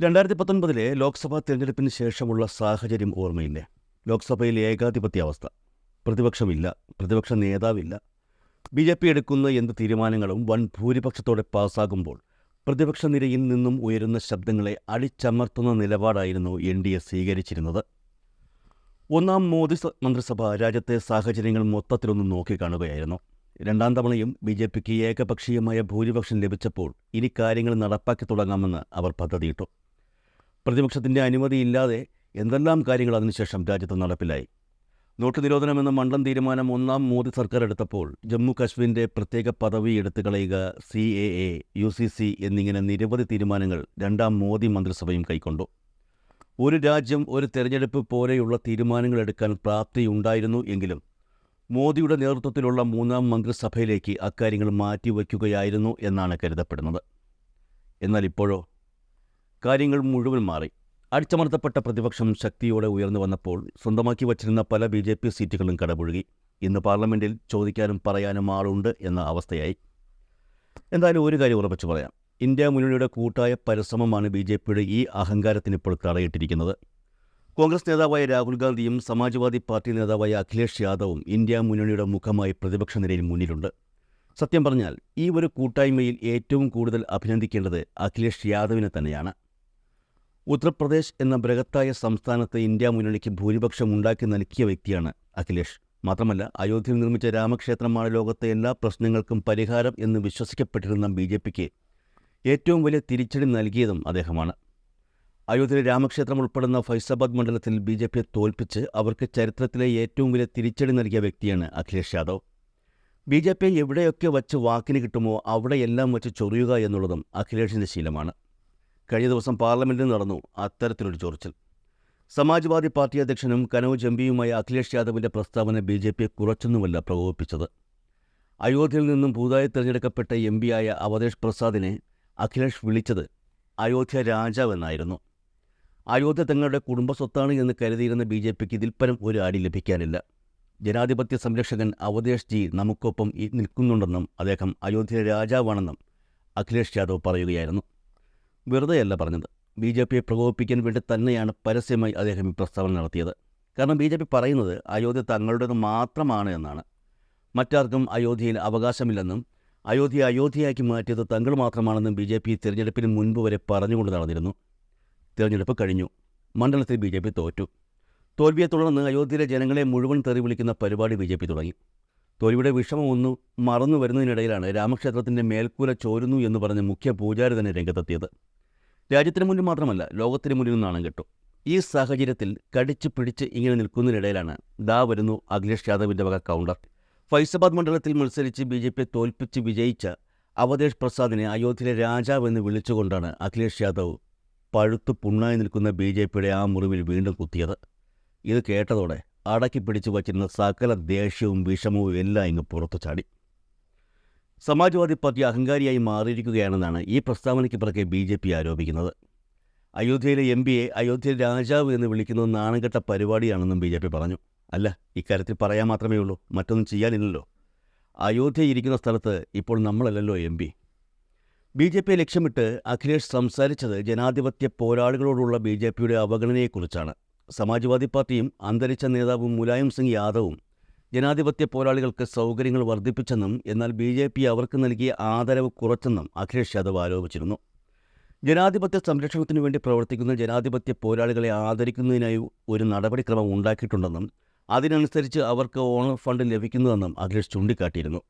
രണ്ടായിരത്തി പത്തൊൻപതിലെ ലോക്സഭാ തിരഞ്ഞെടുപ്പിന് ശേഷമുള്ള സാഹചര്യം ഓർമ്മയില്ലേ? ലോക്സഭയിൽ ഏകാധിപത്യാവസ്ഥ. പ്രതിപക്ഷമില്ല പ്രതിപക്ഷ നേതാവില്ല. ബി ജെ പി എടുക്കുന്ന എന്ത് തീരുമാനങ്ങളും വൻ ഭൂരിപക്ഷത്തോടെ പാസ്സാകുമ്പോൾ പ്രതിപക്ഷ നിരയിൽ നിന്നും ഉയരുന്ന ശബ്ദങ്ങളെ അടിച്ചമർത്തുന്ന നിലപാടായിരുന്നു എൻ ഡി എ സ്വീകരിച്ചിരുന്നത്. ഒന്നാം മോദി മന്ത്രിസഭ രാജ്യത്തെ സാഹചര്യങ്ങൾ മൊത്തത്തിലൊന്ന് നോക്കിക്കാണുകയായിരുന്നു. രണ്ടാം തവണയും ബി ജെ പിക്ക് ഏകപക്ഷീയമായ ഭൂരിപക്ഷം ലഭിച്ചപ്പോൾ ഇനി കാര്യങ്ങൾ നടപ്പാക്കി തുടങ്ങാമെന്ന് അവർ പദ്ധതിയിട്ടു. പ്രതിപക്ഷത്തിന്റെ അനുമതിയില്ലാതെ എന്തെല്ലാം കാര്യങ്ങൾ അതിനുശേഷം രാജ്യത്ത് നടപ്പിലായി? നോട്ട് നിരോധനം എന്ന മണ്ഡലം തീരുമാനം ഒന്നാം മോദി സർക്കാർ എടുത്തപ്പോൾ ജമ്മു കാശ്മീരിന്റെ പ്രത്യേക പദവി എടുത്തു കളയുക C A A U C C എന്നിങ്ങനെ നിരവധി തീരുമാനങ്ങൾ രണ്ടാം മോദി മന്ത്രിസഭയും കൈക്കൊണ്ടു. ഒരു രാജ്യം ഒരു തെരഞ്ഞെടുപ്പ് പോലെയുള്ള തീരുമാനങ്ങൾ എടുക്കാൻ പ്രാപ്തിയുണ്ടായിരുന്നു എങ്കിലും മോദിയുടെ നേതൃത്വത്തിലുള്ള മൂന്നാം മന്ത്രിസഭയിലേക്ക് അക്കാര്യങ്ങൾ മാറ്റിവെക്കുകയായിരുന്നു എന്നാണ് കരുതപ്പെടുന്നത്. എന്നാൽ ഇപ്പോഴോ കാര്യങ്ങൾ മുഴുവൻ മാറി. അടിച്ചമർത്തപ്പെട്ട പ്രതിപക്ഷം ശക്തിയോടെ ഉയർന്നു വന്നപ്പോൾ സ്വന്തമാക്കി വച്ചിരുന്ന പല ബി ജെ പി സീറ്റുകളും കടപുഴുകി. ഇന്ന് പാർലമെന്റിൽ ചോദിക്കാനും പറയാനും ആളുണ്ട് എന്ന അവസ്ഥയായി. എന്തായാലും ഒരു കാര്യം ഉറപ്പിച്ചു പറയാം. ഇന്ത്യ മുന്നണിയുടെ കൂട്ടായ പരിശ്രമമാണ് ബി ജെ പിയുടെ ഈ അഹങ്കാരത്തിന് ഇപ്പോൾ തടയിട്ടിരിക്കുന്നത്. കോൺഗ്രസ് നേതാവായ രാഹുൽ ഗാന്ധിയും സമാജ്വാദി പാർട്ടി നേതാവായ അഖിലേഷ് യാദവും ഇന്ത്യ മുന്നണിയുടെ മുഖമായി പ്രതിപക്ഷ നിരയിൽ മുന്നിലുണ്ട്. സത്യം പറഞ്ഞാൽ ഈ ഒരു കൂട്ടായ്മയിൽ ഏറ്റവും കൂടുതൽ അഭിനന്ദിക്കേണ്ടത് അഖിലേഷ് യാദവിനെ തന്നെയാണ്. ഉത്തർപ്രദേശ് എന്ന ബൃഹത്തായ സംസ്ഥാനത്ത് ഇന്ത്യ മുന്നണിക്ക് ഭൂരിപക്ഷം ഉണ്ടാക്കി നൽകിയ വ്യക്തിയാണ് അഖിലേഷ്. മാത്രമല്ല അയോധ്യയിൽ നിർമ്മിച്ച രാമക്ഷേത്രമാണ് ലോകത്തെ എല്ലാ പ്രശ്നങ്ങൾക്കും പരിഹാരം എന്ന് വിശ്വസിക്കപ്പെട്ടിരുന്ന ബി ജെ പിക്ക് ഏറ്റവും വലിയ തിരിച്ചടി നൽകിയതും അദ്ദേഹമാണ്. അയോധ്യയിലെ രാമക്ഷേത്രം ഉൾപ്പെടുന്ന ഫൈസാബാദ് മണ്ഡലത്തിൽ ബി ജെ പിയെ തോൽപ്പിച്ച് അവർക്ക് ചരിത്രത്തിലെ ഏറ്റവും വലിയ തിരിച്ചടി നൽകിയ വ്യക്തിയാണ് അഖിലേഷ് യാദവ്. ബി ജെ എവിടെയൊക്കെ വച്ച് വാക്കിന് കിട്ടുമോ അവിടെയെല്ലാം വച്ച് ചൊറിയുക എന്നുള്ളതും അഖിലേഷിന്റെ ശീലമാണ്. കഴിഞ്ഞ ദിവസം പാർലമെന്റിൽ നടന്നു അത്തരത്തിലൊരു ചൊറിച്ചിൽ. സമാജ്വാദി പാർട്ടി അധ്യക്ഷനും കനോജ് എം പിയുമായ അഖിലേഷ് യാദവിന്റെ പ്രസ്താവന ബി ജെ പിയെ കുറച്ചൊന്നുമല്ല പ്രകോപിപ്പിച്ചത്. അയോധ്യയിൽ നിന്നും പുതുതായി തിരഞ്ഞെടുക്കപ്പെട്ട എം പിയായ അവതേഷ് പ്രസാദിനെ അഖിലേഷ് വിളിച്ചത് അയോധ്യ രാജാവെന്നായിരുന്നു അയോധ്യ തങ്ങളുടെ കുടുംബസ്വത്താണ് എന്ന് കരുതിയിരുന്ന ബി ജെ പിക്ക് ഇതിൽപ്പരം ഒരു അടി ലഭിക്കാനില്ല. ജനാധിപത്യ സംരക്ഷകൻ അവതേഷ് ജി നമുക്കൊപ്പം നിൽക്കുന്നുണ്ടെന്നും അദ്ദേഹം അയോധ്യ രാജാവാണെന്നും അഖിലേഷ് യാദവ് പറയുകയായിരുന്നു. വെറുതെയല്ല പറഞ്ഞത്. ബി ജെ പിയെ പ്രകോപിപ്പിക്കാൻ വേണ്ടി തന്നെയാണ് പരസ്യമായി അദ്ദേഹം ഈ പ്രസ്താവന നടത്തിയത്. കാരണം ബി ജെ പി പറയുന്നത് അയോധ്യ തങ്ങളുടേത് മാത്രമാണ് എന്നാണ്. മറ്റാർക്കും അയോധ്യയിൽ അവകാശമില്ലെന്നും അയോധ്യ അയോധ്യയാക്കി മാറ്റിയത് തങ്ങൾ മാത്രമാണെന്നും ബി ജെ പി തിരഞ്ഞെടുപ്പിന് മുൻപ് വരെ പറഞ്ഞുകൊണ്ട് നടന്നിരുന്നു. തിരഞ്ഞെടുപ്പ് കഴിഞ്ഞു. മണ്ഡലത്തിൽ ബി ജെ പി തോറ്റു. തോൽവിയെ തുടർന്ന് അയോധ്യയിലെ ജനങ്ങളെ മുഴുവൻ തെറി വിളിക്കുന്ന പരിപാടി ബി ജെ പി തുടങ്ങി. തോൽവിയുടെ വിഷമം ഒന്നു മറന്നു വരുന്നതിനിടയിലാണ് രാമക്ഷേത്രത്തിന്റെ മേൽക്കൂര ചോരുന്നു എന്ന് പറഞ്ഞ് മുഖ്യ പൂജാരി തന്നെ രംഗത്തെത്തിയത്. രാജ്യത്തിന് മുന്നിൽ മാത്രമല്ല ലോകത്തിന് മുന്നിൽ നിന്നാണ് കേട്ടോ. ഈ സാഹചര്യത്തിൽ കടിച്ചു പിടിച്ച് ഇങ്ങനെ നിൽക്കുന്നതിനിടയിലാണ് ദാ വരുന്നു അഖിലേഷ് യാദവിന്റെ വക കൗണ്ടർ ഫൈസാബാദ് മണ്ഡലത്തിൽ മത്സരിച്ച് ബി ജെ പിയെ തോൽപ്പിച്ച് വിജയിച്ച അവതേഷ് പ്രസാദിനെ അയോധ്യയിലെ രാജാവ് എന്ന് വിളിച്ചുകൊണ്ടാണ് അഖിലേഷ് യാദവ് പഴുത്തു പുണ്ണായി നിൽക്കുന്ന ബി ജെ പിയുടെ ആ മുറിവിൽ വീണ്ടും കുത്തിയത്. ഇത് കേട്ടതോടെ അടക്കി പിടിച്ചു വച്ചിരുന്ന സകല ദേഷ്യവും വിഷമവും എല്ലാം ഇങ്ങ് പുറത്തു ചാടി സമാജ്വാദി പാർട്ടി അഹങ്കാരിയായി മാറിയിരിക്കുകയാണെന്നാണ് ഈ പ്രസ്താവനയ്ക്ക് പിറകെ ബി ജെ പി ആരോപിക്കുന്നത്. അയോധ്യയിലെ എം പിയെ അയോധ്യ രാജാവ് എന്ന് വിളിക്കുന്നത് നാണംകെട്ട പരിപാടിയാണെന്നും ബി ജെ പി പറഞ്ഞു. അല്ല ഇക്കാര്യത്തിൽ പറയാൻ മാത്രമേ ഉള്ളൂ. മറ്റൊന്നും ചെയ്യാനില്ലല്ലോ. അയോധ്യ ഇരിക്കുന്ന സ്ഥലത്ത് ഇപ്പോൾ നമ്മളല്ലല്ലോ എം പി. ബി ജെ പിയെ ലക്ഷ്യമിട്ട് അഖിലേഷ് സംസാരിച്ചത് ജനാധിപത്യ പോരാളികളോടുള്ള ബി ജെ പിയുടെ അവഗണനയെക്കുറിച്ചാണ്. സമാജ്വാദി പാർട്ടിയും അന്തരിച്ച നേതാവും മുലായം സിംഗ് യാദവും ജനാധിപത്യ പോരാളികൾക്ക് സൗകര്യങ്ങൾ വർദ്ധിപ്പിച്ചെന്നും എന്നാൽ ബി ജെ പി അവർക്ക് നൽകിയ ആദരവ് കുറച്ചെന്നും അഖിലേഷ് യാദവ് ആരോപിച്ചിരുന്നു. ജനാധിപത്യ സംരക്ഷണത്തിനു വേണ്ടി പ്രവർത്തിക്കുന്ന ജനാധിപത്യ പോരാളികളെ ആദരിക്കുന്നതിനായി ഒരു നടപടിക്രമം ഉണ്ടാക്കിയിട്ടുണ്ടെന്നും അതിനനുസരിച്ച് അവർക്ക് ഓണർ ഫണ്ട് ലഭിക്കുന്നുവെന്നും അഖിലേഷ് ചൂണ്ടിക്കാട്ടിയിരുന്നു.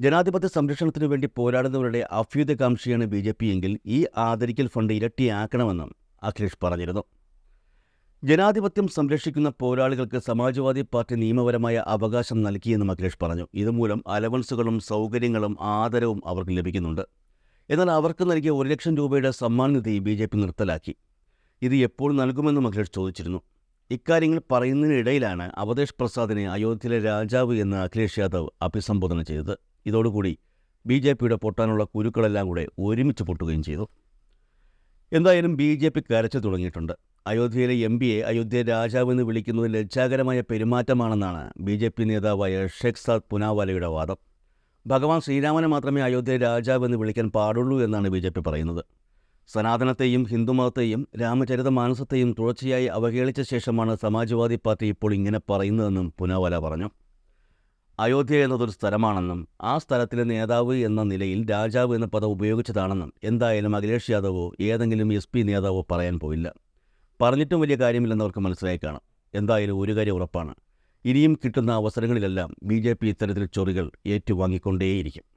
ജനാധിപത്യ സംരക്ഷണത്തിനു വേണ്ടി പോരാടുന്നവരുടെ അഭ്യുതകാംക്ഷിയാണ് ബി ജെ പി എങ്കിൽ ഈ ആദരിക്കൽ ഫണ്ട് ഇരട്ടിയാക്കണമെന്നും അഖിലേഷ് പറഞ്ഞിരുന്നു. ജനാധിപത്യം സംരക്ഷിക്കുന്ന പോരാളികൾക്ക് സമാജ്വാദി പാർട്ടി നിയമപരമായ അവകാശം നൽകിയെന്നും അഖിലേഷ് പറഞ്ഞു. ഇതുമൂലം അലവൻസുകളും സൗകര്യങ്ങളും ആദരവും അവർക്ക് ലഭിക്കുന്നുണ്ട്. എന്നാൽ അവർക്ക് നൽകിയ ഒരു ലക്ഷം രൂപയുടെ സമ്മാനനിധി ബി ജെ പി നിർത്തലാക്കി. ഇത് എപ്പോൾ നൽകുമെന്നും അഖിലേഷ് ചോദിച്ചിരുന്നു. ഇക്കാര്യങ്ങൾ പറയുന്നതിനിടയിലാണ് അവതേഷ് പ്രസാദിനെ അയോധ്യയിലെ രാജാവ് എന്ന് അഖിലേഷ് യാദവ് അഭിസംബോധന ചെയ്തത്. ഇതോടുകൂടി ബി ജെ പിയുടെ പൊട്ടാനുള്ള കുരുക്കളെല്ലാം കൂടെ ഒരുമിച്ച് പൊട്ടുകയും ചെയ്തു. എന്തായാലും ബി ജെ പി കരച്ചു തുടങ്ങിയിട്ടുണ്ട്. അയോധ്യയിലെ എം പിയെ അയോധ്യ രാജാവെന്ന് വിളിക്കുന്നത് ലജ്ജാകരമായ പെരുമാറ്റമാണെന്നാണ് ബി ജെ പി നേതാവായ ഷെഖ് സാദ് പുനാവാലയുടെ വാദം. ഭഗവാൻ ശ്രീരാമനെ മാത്രമേ അയോധ്യ രാജാവെന്ന് വിളിക്കാൻ പാടുള്ളൂ എന്നാണ് ബി ജെ പി പറയുന്നത്. സനാതനത്തെയും ഹിന്ദുമതത്തെയും രാമചരിത മാനസത്തെയും തുടർച്ചയായി അവഹേളിച്ച ശേഷമാണ് സമാജ്വാദി പാർട്ടി ഇപ്പോൾ ഇങ്ങനെ പറയുന്നതെന്നും പുനാവാല പറഞ്ഞു. അയോധ്യ എന്നതൊരു സ്ഥലമാണെന്നും ആ സ്ഥലത്തിലെ നേതാവ് എന്ന നിലയിൽ രാജാവ് എന്ന പദം ഉപയോഗിച്ചതാണെന്നും എന്തായാലും അഖിലേഷ് യാദവോ ഏതെങ്കിലും എസ് നേതാവോ പറയാൻ പോയില്ല. പറഞ്ഞിട്ടും വലിയ കാര്യമില്ലെന്ന് അവർക്ക് മനസ്സിലായി കാണാം. എന്തായാലും ഒരു കാര്യം ഉറപ്പാണ്. ഇനിയും കിട്ടുന്ന അവസരങ്ങളിലെല്ലാം ബി ജെ പി ഇത്തരത്തിൽ ചൊറികൾ ഏറ്റുവാങ്ങിക്കൊണ്ടേയിരിക്കും.